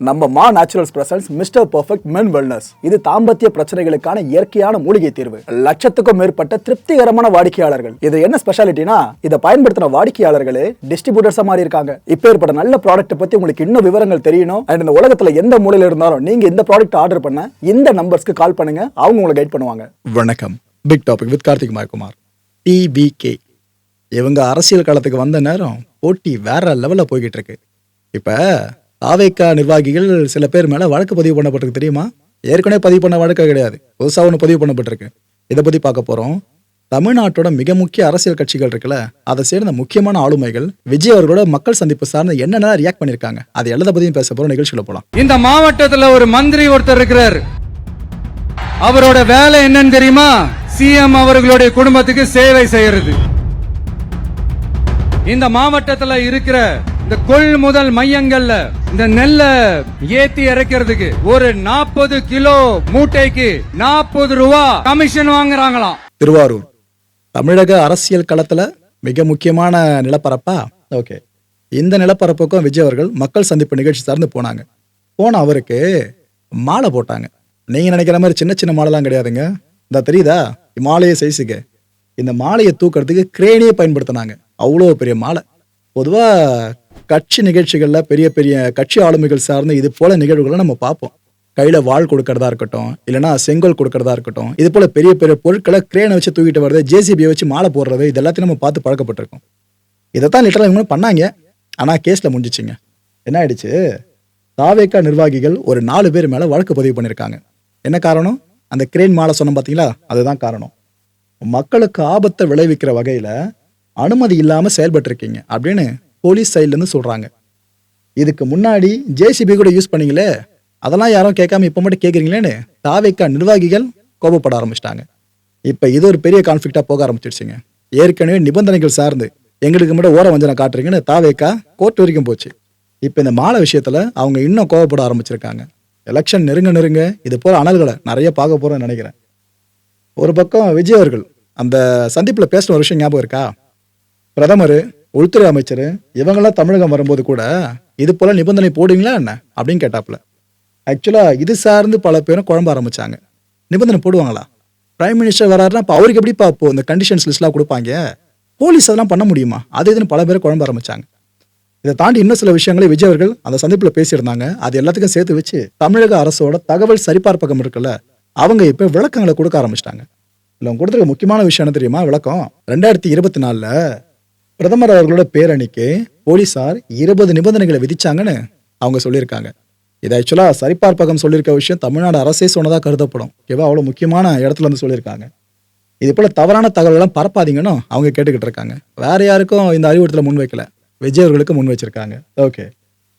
நம்ம மா naturals presents mister perfect men wellness இது தாம்பத்திய பிரச்சனைகளுக்கான இயற்கையான மூலிகை தீர்வு. லட்சத்துக்கும் மேற்பட்ட திருப்திகரமான வாடிக்கையாளர்கள். இது என்ன ஸ்பெஷாலிட்டினா இதை பயன்படுத்தின வாடிக்கையாளர்களே டிஸ்ட்ரிபியூட்டர்ஸா மாறி இருக்காங்க. இப்போ ஏற்பட்ட நல்ல ப்ராடக்ட் பத்தி உங்களுக்கு இன்னும் விவரங்கள் தெரியணும். அண்ட் இந்த உலகத்துல எந்த மூலையில இருந்தாலும் நீங்க இந்த ப்ராடக்ட் ஆர்டர் பண்ண இந்த நம்பர்ஸ்க்கு கால் பண்ணுங்க. அவங்க உங்களை கைட் பண்ணுவாங்க. வணக்கம். Big topic with Karthik Mayakumar DPK இவங்க அரசியல் காலத்துக்கு வந்த நேரம் போட்டி வேற லெவலில் போய்கிட்டு இருக்கு. இப்போ தாவேக்கா நிர்வாகிகள் சில பேர் மேலே வழக்கு பதிவு பண்ணப்பட்டிருக்கு தெரியுமா? ஏற்கனவே பதிவு பண்ண வழக்கு கிடையாது. புதுசாக ஒன்று பதிவு பண்ணப்பட்டிருக்கு. இதை பற்றி பார்க்க போகிறோம் தமிழ்நாட்டோட மிக முக்கிய அரசியல் கட்சிகள் இருக்குல்ல அதை சேர்ந்த முக்கியமான ஆளுமைகள் விஜய் அவர்களோட மக்கள் சந்திப்பு சார்ந்து என்னென்ன ரியாக்ட் பண்ணியிருக்காங்க? அது எல்லாத்த பற்றியும் பேச போகிறோம் நிகழ்ச்சியில் போகலாம் இந்த மாவட்டத்துல ஒரு மந்திரி ஒருத்தர் இருக்கிறார். அவரோட வேலை என்னன்னு தெரியுமா? சிஎம் அவர்களுடைய குடும்பத்துக்கு சேவை செய்யறது. இந்த மாவட்டத்துல இருக்கிற இந்த கொள்முதல் மையங்கள்ல இந்த நெல்ல ஏத்தி இறக்கிறதுக்கு ஒரு நாற்பது கிலோ மூட்டைக்கு நாற்பது ரூபா கமிஷன் வாங்குறாங்களாம். திருவாரூர். தமிழக அரசியல் களத்துல மிக முக்கியமான நிலப்பரப்பா? ஓகே. இந்த நிலப்பரப்புக்கும் விஜய் அவர்கள் மக்கள் சந்திப்பு நிகழ்ச்சி சார்ந்து போனாங்க. போன அவருக்கு மாலை போட்டாங்க. நீங்க நினைக்கிற மாதிரி சின்ன சின்ன மாலைலாம் கிடையாதுங்க. இந்த தெரியுதா? மாலையை சைஸுக்கு இந்த மாலையை தூக்கிறதுக்கு கிரேனியை பயன்படுத்தினாங்க. அவ்வளோ பெரிய மாலை. பொதுவாக கட்சி நிகழ்ச்சிகளில் பெரிய பெரிய கட்சி ஆளுமைகள் சார்ந்த இது போல நிகழ்வுகளை நம்ம பார்ப்போம். கையில் வாள் கொடுக்கறதா இருக்கட்டும் இல்லைன்னா செங்கல் கொடுக்கறதா இருக்கட்டும் இது போல பெரிய பெரிய பொருட்களை கிரேனை வச்சு தூக்கிட்டு வர்றது ஜேசிபியை வச்சு மாலை போடுறது இது எல்லாத்தையும் நம்ம பார்த்து பழக்கப்பட்டிருக்கோம். இதைத்தான் லிட்டராக இவங்களும் பண்ணாங்க. ஆனால் கேஸில் முடிஞ்சிச்சிங்க. என்ன ஆயிடுச்சு? தாவேக்கா நிர்வாகிகள் ஒரு நாலு பேர் மேலே வழக்கு பதிவு பண்ணியிருக்காங்க என்ன காரணம்? அந்த கிரேன் மாலை சொன்னோம் பார்த்தீங்களா அதுதான் காரணம். மக்களுக்கு ஆபத்தை விளைவிக்கிற வகையில் அனுமதி இல்லாமல் செயல்பட்டிருக்கீங்க. அப்படின்னு போலீஸ் சைட்லேருந்து இருந்து இதுக்கு முன்னாடி ஜேசிபி கூட யூஸ் பண்ணீங்களே? அதெல்லாம் யாரும் கேட்காம இப்போ மட்டும் கேட்குறீங்களேன்னு தாவேக்கா நிர்வாகிகள் கோபப்பட ஆரம்பிச்சிட்டாங்க. இப்போ இது ஒரு பெரிய கான்ஃபிளிக்டா போக ஆரம்பிச்சிடுச்சுங்க. ஏற்கனவே நிபந்தனைகள் சார்ந்து எங்களுக்கு மட்டும் ஓர வஞ்சனை காட்டுறீங்கன்னு தாவேக்கா கோர்ட் வரைக்கும் போச்சு. இப்போ இந்த மாலை விஷயத்தில் அவங்க இன்னும் கோவப்பட ஆரம்பிச்சிருக்காங்க. எலெக்ஷன் நெருங்க நெருங்க இது போல் அனல்களை நிறைய பார்க்க போகிறேன்னு நினைக்கிறேன். ஒரு பக்கம் விஜய் அவர்கள் அந்த சந்திப்பில் பேசின ஒரு விஷயம் ஞாபகம் இருக்கா? பிரதமர் உள்துறை அமைச்சர் இவங்கெல்லாம் தமிழகம் வரும்போது கூட இது போல நிபந்தனை போடுவீங்களா என்ன? அப்படின்னு கேட்டாப்புல. ஆக்சுவலாக இது சார்ந்து பல பேரும் குழம்ப ஆரம்பிச்சாங்க. நிபந்தனை போடுவாங்களா? பிரைம் மினிஸ்டர் வராருன்னா அப்போ அவருக்கு எப்படிப்பா பார்ப்போம் இந்த கண்டிஷன்ஸ் லிஸ்ட்லாம் கொடுப்பாங்க? போலீஸ் அதெல்லாம் பண்ண முடியுமா? அது இதுன்னு பல பேர் குழம்ப ஆரம்பிச்சாங்க. இதை தாண்டி இன்னும் சில விஷயங்களை விஜய் அவர்கள் அந்த சந்திப்பில் பேசியிருந்தாங்க. அது எல்லாத்துக்கும் சேர்த்து வச்சு தமிழக அரசோட தகவல் சரிபார்ப்பகம் இருக்குல்ல அவங்க இப்போ விளக்கங்களை கொடுக்க ஆரம்பிச்சிட்டாங்க. இல்லை அவங்க கொடுத்துருக்க முக்கியமான விஷயம் என்ன தெரியுமா? விளக்கம். ரெண்டாயிரத்தி இருபத்தி நாலில் பிரதமர் அவர்களோட பேரணிக்கு போலீசார் இருபது நிபந்தனைகளை விதிச்சாங்கன்னு அவங்க சொல்லியிருக்காங்க. இது ஆக்சுவலாக சரிபார்ப்பகம் சொல்லியிருக்க விஷயம். தமிழ்நாடு அரசே சொன்னதாக கருதப்படும். ஓகேவா? அவ்வளோ முக்கியமான இடத்துல வந்து சொல்லியிருக்காங்க. இது போல் தவறான தகவல்கள்லாம் பரப்பாதீங்கன்னு அவங்க கேட்டுக்கிட்டு இருக்காங்க. வேற யாருக்கும் இந்த அறிவுறுத்தலை முன் வைக்கல. விஜய் அவர்களுக்கு முன் வச்சிருக்காங்க. ஓகே.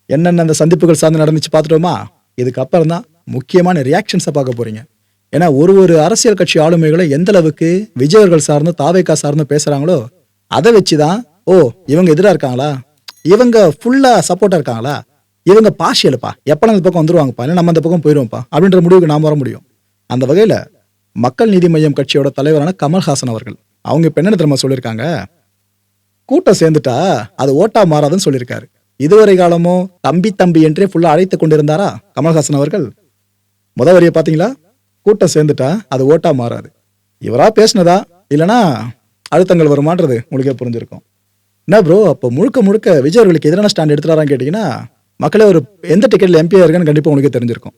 என்னென்ன அந்த சந்திப்புகள் சார்ந்து நடந்துச்சு பார்த்துட்டோமா? இதுக்கப்புறம் தான் முக்கியமான ரியாக்ஷன்ஸை பார்க்க போறீங்க. ஏன்னா ஒரு ஒரு அரசியல் கட்சி ஆளுமைகளை எந்த அளவுக்கு விஜய் அவர்கள் சார்ந்து தாவேக்கா சார்ந்து பேசுறாங்களோ அதை வச்சு தான் ஓ இவங்க எதிராக இருக்காங்களா? இவங்க ஃபுல்லாக சப்போர்ட்டாக இருக்காங்களா? இவங்க பார்ஷியலுப்பா எப்போ அந்த பக்கம் வந்துருவாங்கப்பா இல்லை நம்ம அந்த பக்கம் போயிடுவோம்ப்பா அப்படின்ற முடிவுக்கு நாம் வர முடியும். அந்த வகையில் மக்கள் நீதி மய்யம் கட்சியோட தலைவரான கமல்ஹாசன் அவர்கள் அவங்க இப்போ என்ன திரும்ப சொல்லியிருக்காங்க? கூட்டம் சேர்ந்துட்டா அது ஓட்டா மாறாதுன்னு சொல்லியிருக்காரு. இதுவரை காலமும் தம்பி தம்பி என்றே ஃபுல்லாக அழைத்து கொண்டிருந்தாரா கமல்ஹாசன் அவர்கள்? முத வரியை பார்த்தீங்களா? கூட்டம் சேர்ந்துட்டா அது ஓட்டா மாறாது. இவரா பேசினதா? இல்லைனா அழுத்தங்கள் வருமானது உங்களுக்கே புரிஞ்சிருக்கும். என்ன ப்ரோ அப்போ முழுக்க முழுக்க விஜய் அவர்களுக்கு எதிரான ஸ்டாண்ட் எடுத்துறாரான்னு கேட்டிங்கன்னா மக்களே ஒரு எந்த டிக்கெட்ல எம்பியா இருக்கான்னு கண்டிப்பாக உங்களுக்கே தெரிஞ்சிருக்கும்.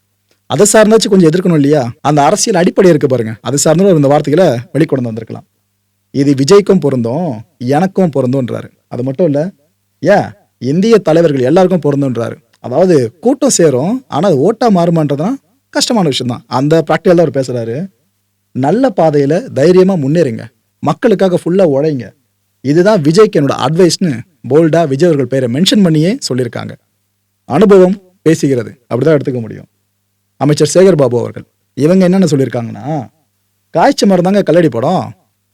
அதை சார்ந்தாச்சும் கொஞ்சம் எதிர்க்கணும் இல்லையா? அந்த அரசியல் அடிப்படை இருக்கு பாருங்க. அது சார்ந்தும் ஒரு இந்த வார்த்தைகளை வெளிக்கொண்டு வந்திருக்கலாம். இது விஜய்க்கும் பொருந்தும் எனக்கும் பொருந்தும்ன்றாரு. அது மட்டும் இல்லை ஏன்? இந்திய தலைவர்கள் எல்லாருக்கும் பொருந்தும்ன்றாரு. அதாவது கூட்டம் சேரும் ஆனால் அது ஓட்டா மாறுமான்றதுனா கஷ்டமான விஷயம் தான் அந்த ப்ராக்டிக்கல் அவர் பேசுகிறாரு நல்ல பாதையில் தைரியமாக முன்னேறுங்க. மக்களுக்காக ஃபுல்லாக உழைங்க. இதுதான் விஜய்க்கு என்னோட அட்வைஸ்னு போல்டா விஜய் அவர்கள் பேரை மென்ஷன் பண்ணியே சொல்லியிருக்காங்க. அனுபவம் பேசுகிறது. அப்படிதான் எடுத்துக்க முடியும். அமைச்சர் சேகர் பாபு அவர்கள். இவங்க என்னென்ன சொல்லியிருக்காங்கன்னா காய்ச்ச மரம் தாங்க கல்லடி படம்.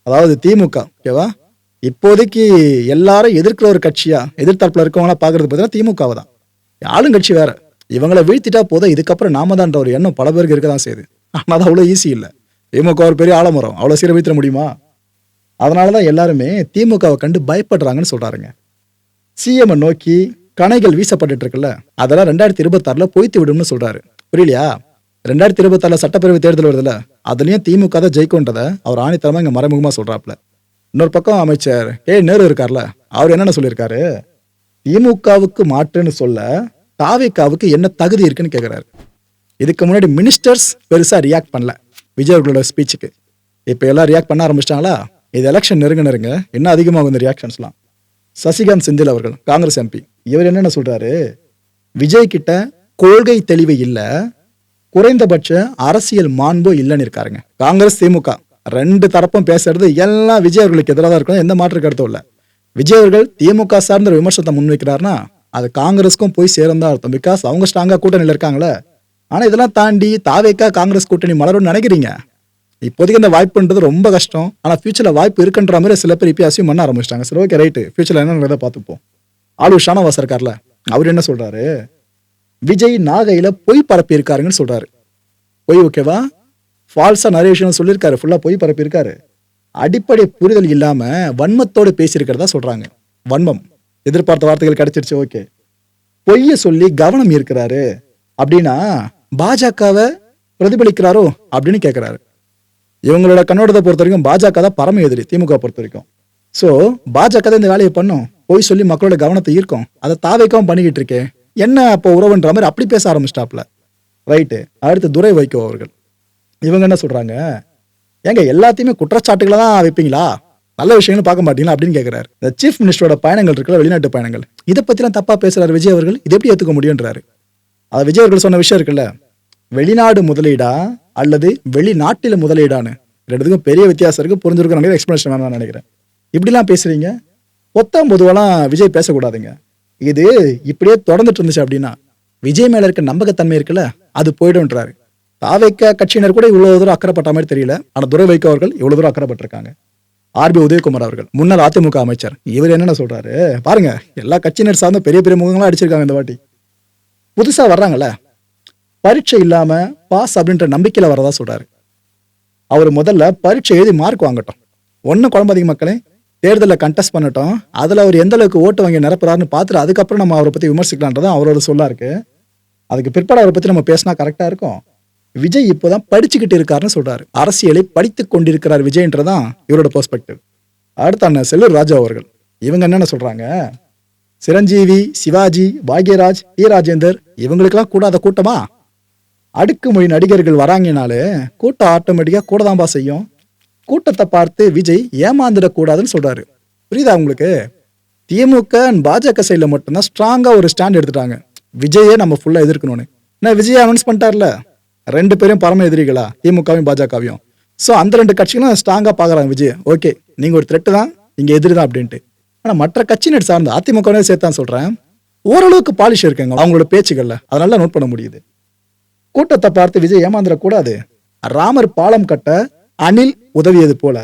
அதாவது திமுக ஓகேவா இப்போதைக்கு எல்லாரும் எதிர்க்கிற ஒரு கட்சியா எதிர்த்தரப்பில் இருக்கவங்களாம் பார்க்கறது பார்த்தீங்கன்னா திமுகவை தான். ஆளுங்கட்சி வேற. இவங்கள வீழ்த்திட்டா போதும். இதுக்கப்புறம் நாம தான்ற ஒரு எண்ணம் பல பேருக்கு இருக்க தான் செய்யுது. ஆனால் அது அவ்வளோ ஈஸி இல்லை. திமுக ஒரு பெரிய ஆலமரம். அவ்வளோ சீர வீழ்த்திட முடியுமா? அதனால தான் எல்லாருமே திமுகவை கண்டு பயப்படுறாங்கன்னு சொல்கிறாருங்க சிஎம் நோக்கி கணைகள் வீசப்பட்டுட்டு இருக்குல்ல அதெல்லாம் ரெண்டாயிரத்தி இருபத்தாறுல பொய்த்து விடும்னு சொல்கிறாரு புரியலையா? ரெண்டாயிரத்தி இருபத்தாறுல சட்டப்பேரவை தேர்தல் வருதுல்ல அதுலேயும் திமுக தான் ஜெயிக்கும்ன்றதை அவர் ஆணித்தரமாக இங்கே மறைமுகமாக சொல்கிறாப்புல இன்னொரு பக்கம் அமைச்சர் ஏ நேரு இருக்கார்ல அவர் என்னென்ன சொல்லியிருக்காரு? திமுகவுக்கு மாற்றுன்னு சொல்ல தாவேக்காவுக்கு என்ன தகுதி இருக்குன்னு கேட்குறாரு இதுக்கு முன்னாடி மினிஸ்டர்ஸ் பெருசாக ரியாக்ட் பண்ணல விஜய் அவர்களோட ஸ்பீச்சுக்கு இப்போ எல்லாம் ரியாக்ட் பண்ண ஆரம்பிச்சிட்டாங்களா? இது எலெக்ஷன் நெருங்க நெருங்க இன்னும் அதிகமாகும் இந்த ரியாக்ஷன்ஸ்லாம் சசிகாந்த் செந்தில் அவர்கள் காங்கிரஸ் எம்பி இவர் என்னென்ன சொல்கிறாரு விஜய் கிட்ட கொள்கை தெளிவு இல்லை குறைந்தபட்ச அரசியல் மாண்போ இல்லைன்னு இருக்காருங்க. காங்கிரஸ் திமுக ரெண்டு தரப்பும் பேசுறது எல்லாம் விஜய் அவர்களுக்கு எதிராக தான் இருக்கணும் எந்த மாற்று கருத்தும் இல்லை. விஜய் அவர்கள் திமுக சார்ந்த ஒரு விமர்சனத்தை முன்வைக்கிறாருன்னா அது காங்கிரஸ்க்கும் போய் சேரும் தான் அர்த்தம். பிகாஸ் அவங்க ஸ்ட்ராங்காக கூட்டணியில் இருக்காங்களே. ஆனால் இதெல்லாம் தாண்டி தாவேக்கா காங்கிரஸ் கூட்டணி மலரும்னு நினைக்கிறீங்க? இப்போதைக்கு அந்த வாய்ப்புன்றது ரொம்ப கஷ்டம். ஆனால் ஃபியூச்சரில் வாய்ப்பு இருக்குன்ற மாதிரி சில பேர் இப்போ அசியூம் பண்ண ஆரம்பிச்சிட்டாங்க. சரி ஓகே ரைட்டு ஃபியூச்சரில் என்ன பார்த்துப்போம். ஆளு ஷானவாஸ் இருக்கார்ல அவர் என்ன சொல்கிறாரு விஜய் நாகையில் பொய் பரப்பி இருக்காருங்கன்னு சொல்றாரு. பொய் ஓகேவா ஃபால்ஸா நிறைய விஷயம் சொல்லியிருக்காரு. ஃபுல்லாக பொய் பரப்பி இருக்காரு அடிப்படை புரிதல் இல்லாமல் வன்மத்தோடு பேசியிருக்கிறதா சொல்கிறாங்க வன்மம். எதிர்பார்த்த வார்த்தைகள் கிடைச்சிருச்சு ஓகே பொய்யை சொல்லி கவனம் இருக்கிறாரு அப்படின்னா பாஜகவை பிரதிபலிக்கிறாரோ அப்படின்னு கேட்குறாரு இவங்களோட கண்ணோட்டத்தை பொறுத்த வரைக்கும் பாஜக தான் பரம எதிரி திமுக பொறுத்த வரைக்கும். ஸோ பாஜக தான் இந்த வேலையை பண்ணும். போய் சொல்லி மக்களோட கவனத்தை ஈர்க்கும். அதை தாவைக்கவும் பண்ணிக்கிட்டு இருக்கேன் என்ன அப்போ உறவுன்ற மாதிரி அப்படி பேச ஆரம்பிச்சிட்டாப்ல ரைட்டு அடுத்து துரை வைக்கோ அவர்கள். இவங்க என்ன சொல்கிறாங்க ஏங்க எல்லாத்தையுமே குற்றச்சாட்டுகளை தான் வைப்பீங்களா? நல்ல விஷயங்களும் பார்க்க மாட்டீங்களா அப்படின்னு கேட்குறாரு இந்த சீஃப் மினிஸ்டரோட பயணங்கள் இருக்குல்ல வெளிநாட்டு பயணங்கள். இதை பற்றிலாம் தப்பாக பேசுகிறார் விஜய் அவர்கள். இது எப்படி ஏற்றுக்க முடியுன்றாரு அதை விஜய் அவர்கள் சொன்ன விஷயம் இருக்குல்ல. வெளிநாடு முதலீடா? அல்லது வெளிநாட்டில் முதலீடான்னு ரெண்டுத்துக்கும் பெரிய வித்தியாசம் இருக்குது புரிஞ்சிருக்க நிறைய எக்ஸ்பிளேஷன் வேணும் நான் நினைக்கிறேன். இப்படிலாம் பேசுகிறீங்க ஒத்தாம் பொதுவெல்லாம் விஜய் பேசக்கூடாதுங்க. இது இப்படியே தொடர்ந்துட்டு இருந்துச்சு அப்படின்னா விஜய் மேலே இருக்க நம்பகத்தன்மை இருக்குல்ல அது போயிடும்ன்றாரு. தாவைக்க கட்சியினர் கூட இவ்வளோ தூரம் அக்கறைப்பட்ட மாதிரி தெரியல. ஆனால் துரை வைக்க அவர்கள் இவ்வளோ தூரம் அக்கறைப்பட்டிருக்காங்க. ஆர்பி உதயகுமார் அவர்கள் முன்னாள் அதிமுக அமைச்சர் இவர் என்னென்ன சொல்கிறாரு பாருங்க எல்லா கட்சியினர் சார்ந்த பெரிய பெரிய முகங்களா அடிச்சிருக்காங்க இந்த வாட்டி. புதுசாக வர்றாங்கல்ல? பரீட்சை இல்லாம பாஸ் அப்படின்ற நம்பிக்கையில வரதா சொல்றாரு. அவர் முதல்ல பரீட்சை எழுதி மார்க் வாங்கட்டும். ஒன்றும் குழம்பாதீங்க மக்களே தேர்தலில் கண்டெஸ்ட் பண்ணட்டும். அதில் அவர் எந்த அளவுக்கு ஓட்டு வாங்கி நிரப்புறாருன்னு பார்த்துட்டு அதுக்கப்புறம் நம்ம அவரை பற்றி விமர்சிக்கலான்றது அவரோட சொல்லா இருக்கு அதுக்கு பிற்பாடு அவரை பற்றி நம்ம பேசினா கரெக்டாக இருக்கும். விஜய் இப்போதான் படிச்சுக்கிட்டு இருக்காருன்னு சொல்றாரு. அரசியலை படித்துக் கொண்டிருக்கிறார் விஜய்ன்றதான் இவரோட பெர்ஸ்பெக்டிவ் அடுத்த அண்ணன் செல்லூர் ராஜா அவர்கள். இவங்க என்னென்ன சொல்றாங்க? சிரஞ்சீவி சிவாஜி பாக்யராஜ் டி ராஜேந்தர் இவங்களுக்கெல்லாம் கூடாத கூட்டமா? அடுக்குமொழி நடிகர்கள் வராங்கனாலே கூட்டம் ஆட்டோமேட்டிக்காக கூட தான்பா செய்யும். கூட்டத்தை பார்த்து விஜய் ஏமாந்துடக்கூடாதுன்னு சொல்கிறாரு புரியுதா உங்களுக்கு? திமுக அண்ட் பாஜக சைடில் மட்டும்தான் ஸ்ட்ராங்காக ஒரு ஸ்டாண்ட் எடுத்துட்டாங்க. விஜயே நம்ம ஃபுல்லாக எதிர்க்கணும்னு. நான் விஜய் அனௌன்ஸ் பண்ணிட்டார்ல? ரெண்டு பேரும் பரம எதிரிகளா? திமுகவையும் பாஜகவையும். ஸோ அந்த ரெண்டு கட்சிகளும் ஸ்ட்ராங்காக பார்க்குறாங்க விஜய். ஓகே நீங்கள் ஒரு த்ரெட்டு தான் இங்கே எதிரி தான் அப்படின்ட்டு. ஆனால் மற்ற கட்சியினர் சார்ந்த அதிமுகவே சேர்த்தான் சொல்கிறேன் ஓரளவுக்கு பாலிஷ் இருக்குங்க அவங்களோட பேச்சுக்களில் அதனால நோட் பண்ண முடியுது. கூட்டத்தை பார்த்து விஜய் ஏமாந்துடக்கூடாது. ராமர் பாலம் கட்ட அனில் உதவியது போல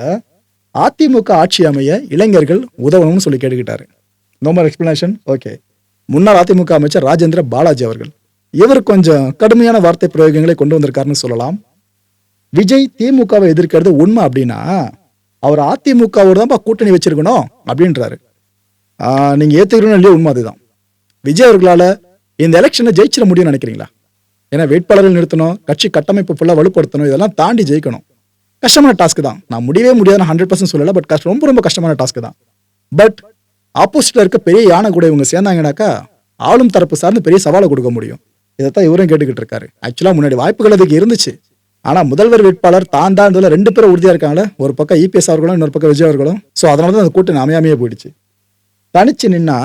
அதிமுக ஆட்சி அமைய இளைஞர்கள் உதவணும்னு சொல்லி கேட்டுக்கிட்டாரு. நோமர் எக்ஸ்பிளனேஷன் ஓகே முன்னாள் அதிமுக அமைச்சர் ராஜேந்திர பாலாஜி அவர்கள். இவர் கொஞ்சம் கடுமையான வார்த்தை பிரயோகங்களை கொண்டு வந்திருக்காருன்னு சொல்லலாம். விஜய் திமுகவை எதிர்க்கிறது உண்மை அப்படின்னா அவர் அதிமுகவோடு தான்ப்பா கூட்டணி வச்சிருக்கணும் அப்படின்றாரு. நீங்கள் ஏற்றுக்கிறோன்னு இல்லையோ உண்மை அதுதான். விஜய் அவர்களால் இந்த எலெக்ஷனை ஜெயிச்சிட முடியும்னு நினைக்கிறீங்களா? ஏன்னா வேட்பாளர்கள் நிறுத்தணும் கட்சி கட்டமைப்பு ஃபுல்லாக வலுப்படுத்தணும் இதெல்லாம் தாண்டி ஜெயிக்கணும். கஷ்டமான டாஸ்க் தான். நான் முடியவே முடியாது ஹண்ட்ரட் பர்சன்ட் சொல்லலை பட் கஷ்டம் ரொம்ப ரொம்ப கஷ்டமான டாஸ்க் தான். பட் ஆப்போசிட்டில் இருக்க பெரிய யானை கூட இவங்க சேர்ந்தாங்கனாக்கா ஆளும் தரப்பு சார்ந்து பெரிய சவாலை கொடுக்க முடியும். இதைத்தான் இவரும் கேட்டுக்கிட்டு இருக்காரு. ஆக்சுவலாக முன்னாடி வாய்ப்புகள் அதுக்கு இருந்துச்சு. ஆனால் முதல்வர் வேட்பாளர் தான் தான் இதில் ரெண்டு பேரும் உறுதியாக இருக்காங்களே ஒரு பக்கம் இபிஎஸ் அவர்களும் இன்னொரு பக்கம் விஜய் அவர்களும். ஸோ அதனால தான் அந்த கூட்டணி அமையாமையே போயிடுச்சு. தனிச்சு நின்னா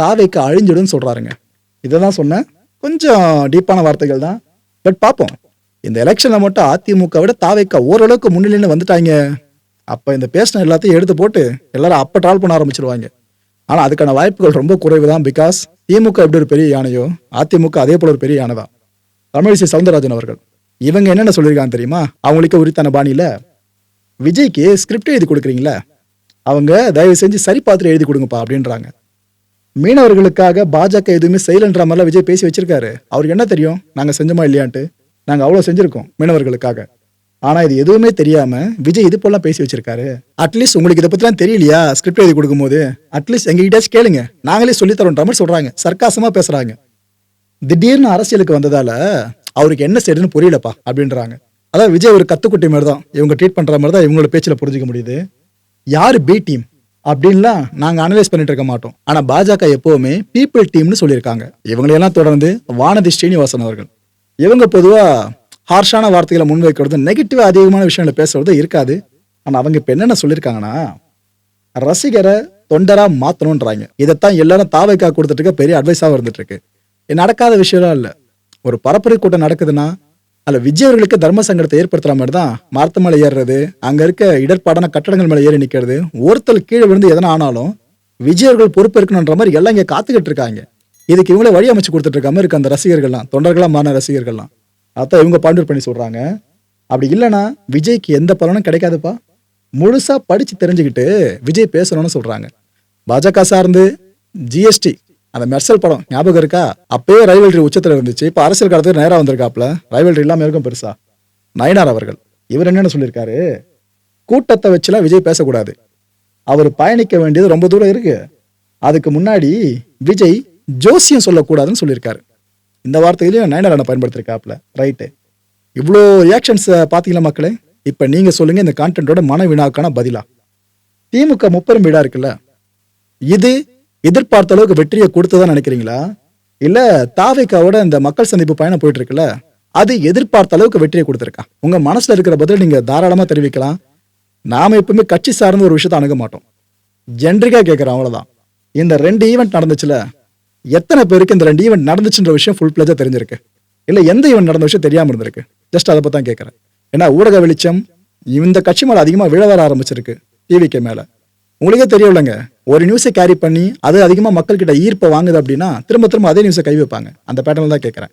தாவைக்கு அழிஞ்சிடும் சொல்கிறாருங்க இதை தான் சொன்னேன். கொஞ்சம் டீப்பான வார்த்தைகள் தான். பட் பார்ப்போம். இந்த எலெக்ஷனில் மட்டும் அதிமுக விட தாவைக்கா ஓரளவுக்கு முன்னிலைன்னு வந்துட்டாங்க. அப்போ இந்த பேசின எல்லாத்தையும் எடுத்து போட்டு எல்லாரும் அப்போ ட்ரால் பண்ண ஆரம்பிச்சிருவாங்க. ஆனால் அதுக்கான வாய்ப்புகள் ரொம்ப குறைவு தான் பிகாஸ் திமுக எப்படி ஒரு பெரிய யானையோ அதிமுக அதே போல ஒரு பெரிய யானை தான் தமிழிசை சவுந்தரராஜன் அவர்கள். இவங்க என்னென்ன சொல்லியிருக்காங்க தெரியுமா? அவங்களுக்கு உரித்தான பாணியில் விஜய்க்கு ஸ்கிரிப்ட் எழுதி கொடுக்குறீங்களே? அவங்க தயவு செஞ்சு சரி பார்த்துட்டு எழுதி கொடுங்கப்பா அப்படின்றாங்க. மீனவர்களுக்காக பாஜக எதுவுமே செய்யலன்ற மாதிரிலாம் விஜய் பேசி வச்சிருக்காரு. அவருக்கு என்ன தெரியும்? நாங்கள் செஞ்சோமா இல்லையான்ட்டு. நாங்கள் அவ்வளோ செஞ்சுருக்கோம் மீனவர்களுக்காக. ஆனால் இது எதுவுமே தெரியாமல் விஜய் இது போலாம் பேசி வச்சிருக்காரு. அட்லீஸ்ட் உங்களுக்கு இதை பற்றிலாம் தெரியலையா? ஸ்கிரிப்ட் எழுதி கொடுக்கும்போது. அட்லீஸ்ட் எங்ககிட்டயாச்சும் கேளுங்க. நாங்களே சொல்லித்தரோன்ற மாதிரி சொல்கிறாங்க சர்க்காசமாக பேசுகிறாங்க திடீர்னு அரசியலுக்கு வந்ததால அவருக்கு என்ன செய்யுதுன்னு புரியலப்பா அப்படின்றாங்க. அதான் விஜய் ஒரு கத்துக்குட்டி மாதிரி தான் இவங்க ட்ரீட் பண்ணுற மாதிரி தான் இவங்களோட பேச்சில் புரிஞ்சுக்க முடியுது. யார் பி டீம் அப்படின்லாம் நாங்க அனலைஸ் பண்ணிட்டு இருக்க மாட்டோம். ஆனா பாஜக எப்பவுமே பீப்புள் டீம்னு சொல்லியிருக்காங்க. இவங்களையெல்லாம் தொடர்ந்து வானதி ஸ்ரீனிவாசன் அவர்கள். இவங்க பொதுவா ஹார்ஷான வார்த்தைகளை முன்வைக்கிறது நெகட்டிவா அதிகமான விஷயங்களை பேசுறது இருக்காது. ஆனா அவங்க இப்ப என்னென்ன சொல்லியிருக்காங்கன்னா ரசிகரை தொண்டரா மாத்தணும்ன்றாங்க. இதைத்தான் எல்லாரும் தாவைக்கா கொடுத்துட்டு பெரிய அட்வைஸாக இருந்துட்டு இருக்கு. நடக்காத விஷயம்லாம் இல்லை. ஒரு பரப்புரை கூட்டம் நடக்குதுன்னா அல்ல விஜய் அவர்களுக்கு தர்ம சங்கடத்தை ஏற்படுத்துற மாதிரி தான் மரத்து மேலே ஏறுறது அங்க இருக்க இடர்பாடான கட்டடங்கள் மேலே ஏறி நிக்கிறது ஒருத்தர் கீழே விழுந்து எதனா ஆனாலும் விஜய் அவர்கள் பொறுப்பு இருக்கணுன்ற மாதிரி எல்லாம் இங்கே காத்துக்கிட்டு இருக்காங்க. இதுக்கு இவங்களே வழி அமைச்சு கொடுத்துட்டு இருக்காம இருக்கு அந்த ரசிகர்கள்லாம் தொண்டர்களாக மாறின ரசிகர்கள்லாம். அதான் இவங்க பாண்டூர் பண்ணி சொல்றாங்க. அப்படி இல்லைன்னா விஜய்க்கு எந்த பலனும் கிடைக்காதுப்பா. முழுசா படிச்சு தெரிஞ்சுக்கிட்டு விஜய் பேசணும்னு சொல்றாங்க. பாஜக சார்ந்து ஜிஎஸ்டி அந்த மெர்சல் படம் ஞாபகம் இருக்கா? அப்பயே ரைவல்ரி உச்சத்தில் இருந்துச்சு. இப்போ அரசியல் காலத்துக்கு நேராக வந்திருக்காப்ல ரைவல்ரி இல்லாமல் இருக்கும் பெருசா? நயனார் அவர்கள். இவர் என்னென்ன சொல்லியிருக்காரு. கூட்டத்தை வச்சுலாம் விஜய் பேசக்கூடாது. அவர் பயணிக்க வேண்டியது ரொம்ப தூரம் இருக்கு. அதுக்கு முன்னாடி விஜய் ஜோசியம் சொல்லக்கூடாதுன்னு சொல்லியிருக்காரு. இந்த வார்த்தையிலையும் நயனார் அண்ணன் பயன்படுத்திருக்காப்ல ரைட்டு இவ்வளோ ரியாக்ஷன்ஸை பார்த்தீங்களா மக்களே? இப்போ நீங்கள் சொல்லுங்கள் இந்த கான்டென்ட்டோட மன வினாக்கான பதிலா. திமுக முப்பெரும் வீடாக இருக்குல்ல. இது எதிர்பார்த்த அளவுக்கு வெற்றியை கொடுத்ததா நினைக்கிறீங்களா? இல்ல தாவேக்காவோட இந்த மக்கள் சந்திப்பு பயணம் போயிட்டு இருக்குல்ல அது எதிர்பார்த்த அளவுக்கு வெற்றியை கொடுத்துருக்கா? உங்க மனசுல இருக்கிற பதில் நீங்க தாராளமா தெரிவிக்கலாம். நாம எப்பவுமே கட்சி சார்ந்த ஒரு விஷயத்த அணுக மாட்டோம். ஜென்ரிக்கா கேட்குறோம் அவ்வளவுதான். இந்த ரெண்டு ஈவெண்ட் நடந்துச்சுல எத்தனை பேருக்கு இந்த ரெண்டு ஈவெண்ட் நடந்துச்சுன்ற விஷயம் ஃபுல் பிளஜா தெரிஞ்சிருக்கு? இல்ல எந்த ஈவெண்ட் நடந்த விஷயம் தெரியாம இருந்திருக்கு? ஜஸ்ட் அதை பற்றி தான் கேட்கறேன் ஏன்னா ஊடக வெளிச்சம் இந்த கட்சி மேல அதிகமா விழ வர ஆரம்பிச்சிருக்கு டிவிக்கு மேலே. உங்களுக்கே தெரியலங்க ஒரு நியூஸை கேரி பண்ணி அது அதிகமாக மக்கள்கிட்ட ஈர்ப்பை வாங்குது அப்படின்னா திரும்ப திரும்ப அதே நியூஸை கை வைப்பாங்க. அந்த பேட்டர்ல தான் கேட்குறேன்.